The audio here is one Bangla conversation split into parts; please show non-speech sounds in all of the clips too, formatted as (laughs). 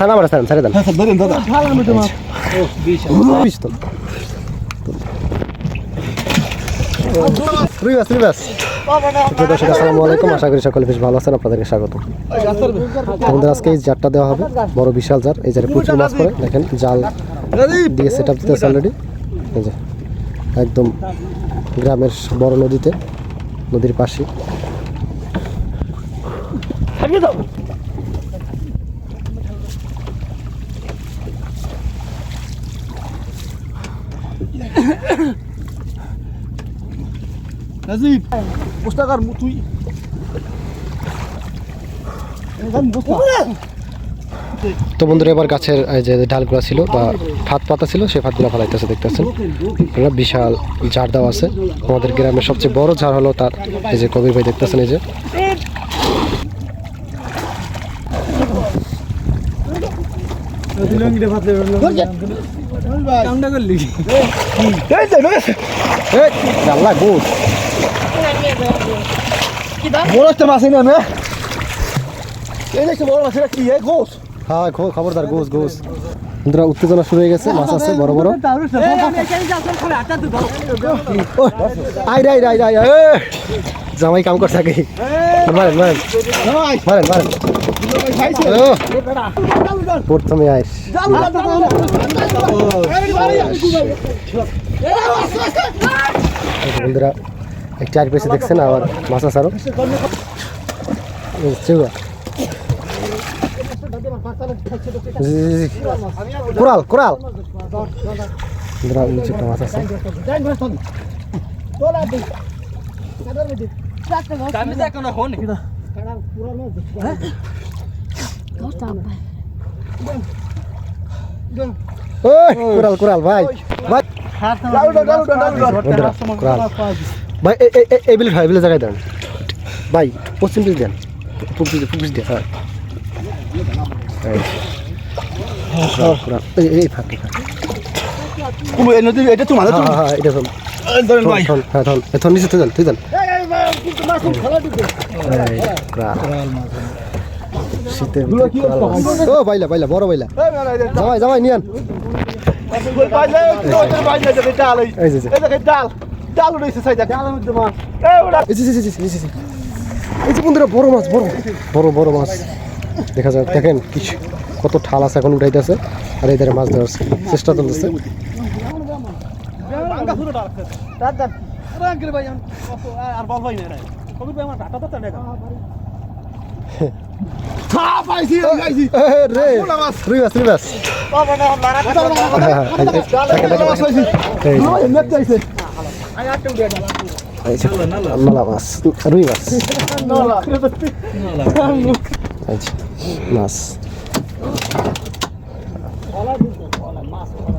সানা আশা করি সকলে বেশ ভালো আছেন আপনাদেরকে স্বাগত আমাদের আজকে এই জারটা দেওয়া হবে বড় বিশাল জার এই জারে প্রচুর মাছ পড়ে দেখেন জাল দিয়ে সেট আপ দিতেছে অলরেডি একদম গ্রামের বড় নদীতে নদীর পাশে নাজিব তুই তো বন্ধুরা এবার গাছের যে ঢালগুলো ছিল বা ফাত পাতা ছিল সেই ফাতগুলো ফেলাইতেছে দেখতেছেন। বিশাল ঝাড় দেওয়া আছে। আমাদের গ্রামের সবচেয়ে বড় ঝাড় হলো তার এই যে কবির ভাই দেখতেছেন এই যে। (laughs) আল্লাহ গুড বড় একটা মাছ এনে এই দেখছি বড় মাছ কি? এই ঘোষ হ্যাঁ খবরদার গোস গোস। বন্ধুরা উত্তেজনা শুরু হয়ে গেছে মাছ আছে বড় বড়। আই রাই রাই রাই এ! জামাই কাম করছে আগে। মারেন মারেন। মারেন মারেন। প্রথমে আইস বন্ধুরা আর দেখছেন আবার মাছ জি। কোরাল কোরাল বন্ধুরা ভাই বন্ধুরা কোরাল ভাই এ- এ- এ- এই বিলে ভাই বিলে জায়গায় দেন ভাই পশ্চিম বিল দেন পূর্ব বিল পূর্ব বিল দেন হ্যাঁ এই। ফাঁক এটা তোমার হ্যাঁ হ্যাঁ হ্যাঁ এটা শোন ধরেন ভাই হ্যাঁ ধন এখন নিচে তুই যান তুই যান শীতের। ও বাইলা বাইলা বড় বাইলা। জামাই জামাই নিয়ান। এই যে, বন্ধুরা বড় মাছ বড়। বড় বড় মাছ। দেখা যায় দেখেন কি কত ঠাল আছে এখন উঠাইতেছে। আর এই ধারে মাছ দেওয়ার চেষ্টা চলতেছে। আর বল ভাই না কবি ভাই আমার ডাটা তো টানে থা পাইছি পাইছি এ, রে বড় মাছ। মাছ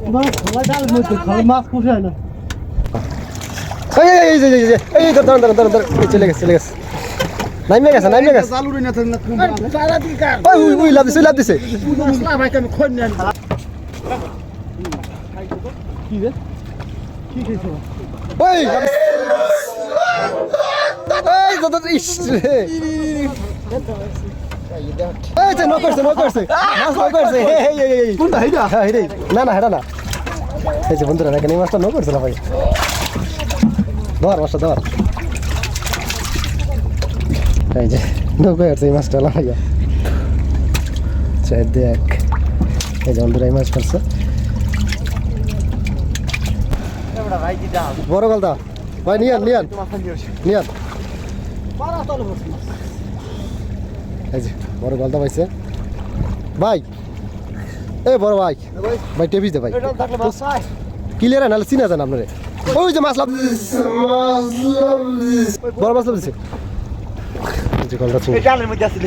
হ্যাঁ, হ্যাঁ, পোষায় না এই এই, এই এই এই দাঁড়ান দাঁড়ান দাঁড়ান দাঁড়ান চলে গেছে চলে গেছে নাইমে গেছে নাইমে গেছে। চালু রে না থাক না সারা দিন কার? ওই উই উই লাভ দিছে লাভ দিছে। মশলা ভাই কেন খোন নেন? কি রে? কি খেয়েছো? ওই। এই দাদা ইস রে। এই যে নক করছে নক মাছ নক এই এই এই কোনটা হেডা হ্যাঁ এই না না হেডা না। এই যে বন্ধুরা এই মাছটা নক করছে না ভাই। ধর মাছটা ধর। এই যে নক করছে এই মাছটা না ভাইয়া চার দেখ। এই যে বন্ধুরা, এই মাছ করছে বড় গলদা। ভাই নিয়ান নিয়ান নিয়ান এই যে, বড় গলদা পাইছে। ভাই, এ বড় ভাই। ভাই টেবিস দে ভাই। ক্লিয়ার নাহলে চিনা যান আপনারে। ওই যে মাছ লাভ বড় মাছ লাভ দিছে। এই যে গলদা চিনি ডালের মধ্যে আছে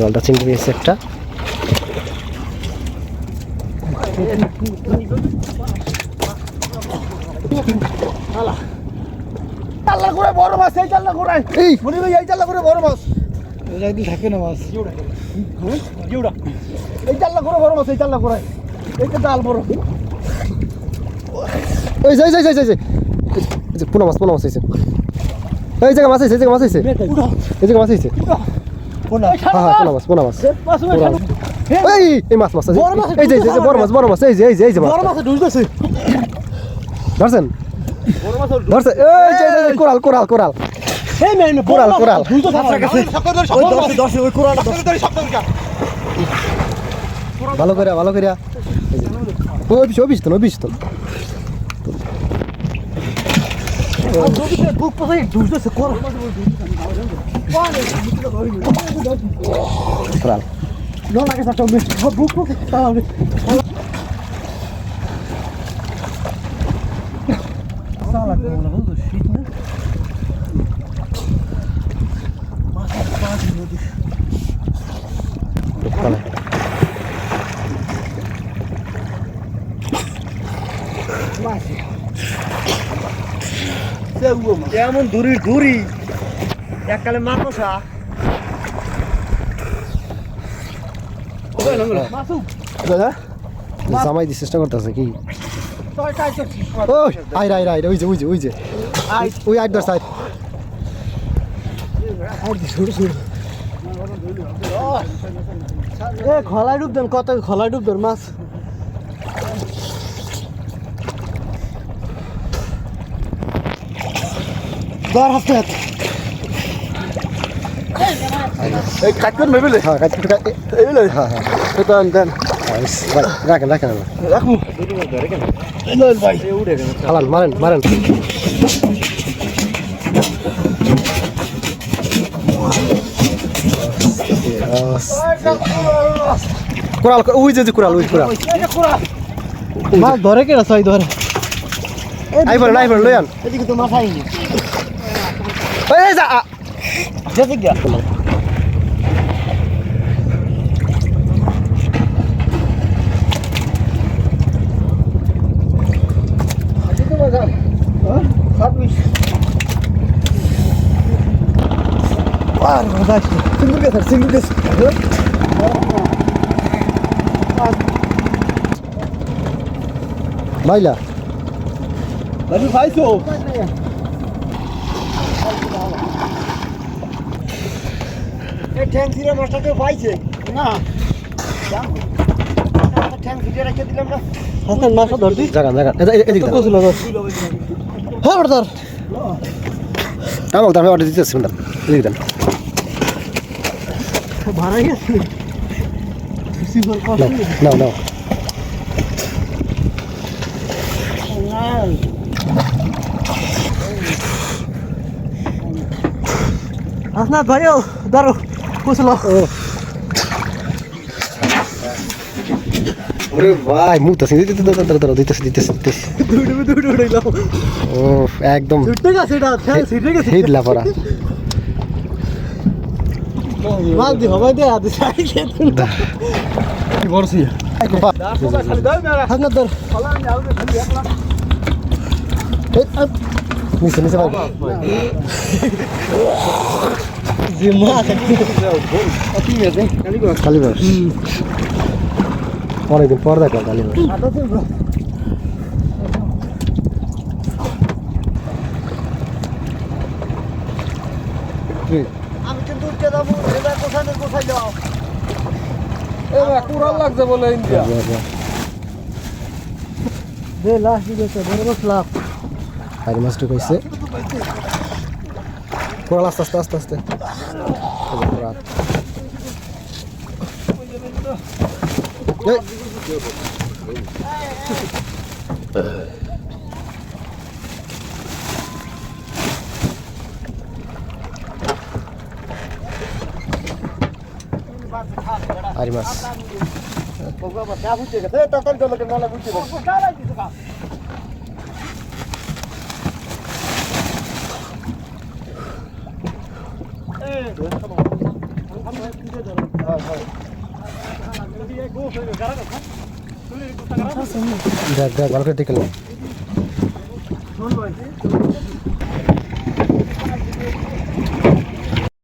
গলদা চিংড়ি একটা। চাল্লা করে বড় মাছ এই চাল্লা করে এই। মনে ভাই এই চাল্লা করে বড় মাছ। একদিন থাকে না মাছ? এই চাল্লা করে বড় মাছ এই চাল্লা করে এইটা ডাল বড়। এই যে এই যে এই যে, এই যে এই যে। পুনা মাছ পুনা মাছ হয়েছে এই জায়গা মাছ হয়েছে এই জায়গা মাছ হয়েছে এই জায়গা মাছ হয়েছে হ্যাঁ হ্যাঁ পুনা। মাছ। পুনা মাছ এই এই মাছ। মাছ। এই যে এই এই বড় মাছ। বড় মাছ এই যে এই যে এই যে মাছ। ধরছেন? ধরছে এই কোরাল কোরাল কোরাল এই মেন কোরাল, কোরাল। ঢুকতেছে আপনার কাছে ওই দর্শে দর্শে ওই কোরালটা ভালো করে এমন দূরি দূরি এককালে দাদা জামাই চেষ্টা করতেছে কি? ওই আই রাই রাই ওই যে ওই যে ওই যে আই ওই আইডার সাইড এ খলাই ডুব দেন কত খলাই ডুব দেন মাছ দর হাতে হাতে হ্যাঁ কাট কাট হ্যাঁ হ্যাঁ দেন দেন রাখেন রাখেন রাখু লল ভাই। হালান মারেন মারেন। কোরাল ওই যে কোরাল ওই কোরাল মাছ ধরে কেডা ছয় ধরে। আই বলেন আই বলেন লয়ান এদিকে তো মাছ আইনি এই যা আ। যেতে গিয়া Var mı arkadaş? Sindir getir, sindir getir. মাইলা Nasıl sayısı o? এই ঠ্যাং ফিরে মাছটা কেউ পাইছে না ঠ্যাং ফিরে রেখে দিলাম না হাসান মাছটা ধরতি জাগান জাগান এদিকে দেন কছিল হ্যাঁ আমাকে আমি অর্ডার দিতেছি ম্যাডাম। এদিকে দেন। নাও নাও আসনাথ ভাইও দাঁড়ো কুছিল ওরে ভাই মুতাছি দিতে দিতে দিতে দিতে দিতেছি দিতেছি দিতেছি। দৌড়ে দৌড়ে দৌড়াইলাম ও একদম ছুটে গেছে এটা ঠ্যাং ছিটে গেছে। হিট লাফারা মাছ দি হবাই দে আদি সাই খেতে কি নিচে নিচে ভাই মাছ কালীবাস অনেকদিন পর দেখলাম কালীবাস আমি কিন্তু উঠতে যাব এবার কোথায় না কোথায় যাও? কুড়াল লাগছে বলে ইন্ডিয়া। দে লাশ দিয়েছে বড় বড় লাভ আর কইছে। আস্তে আস্তে আস্তে আস্তে। এই যে কোরাল। এই, আরি মাছ তাড়াতাড়ি করলে নালা বুঝতে পারছি দেখ দেখ ভালো করে দেখে নাও।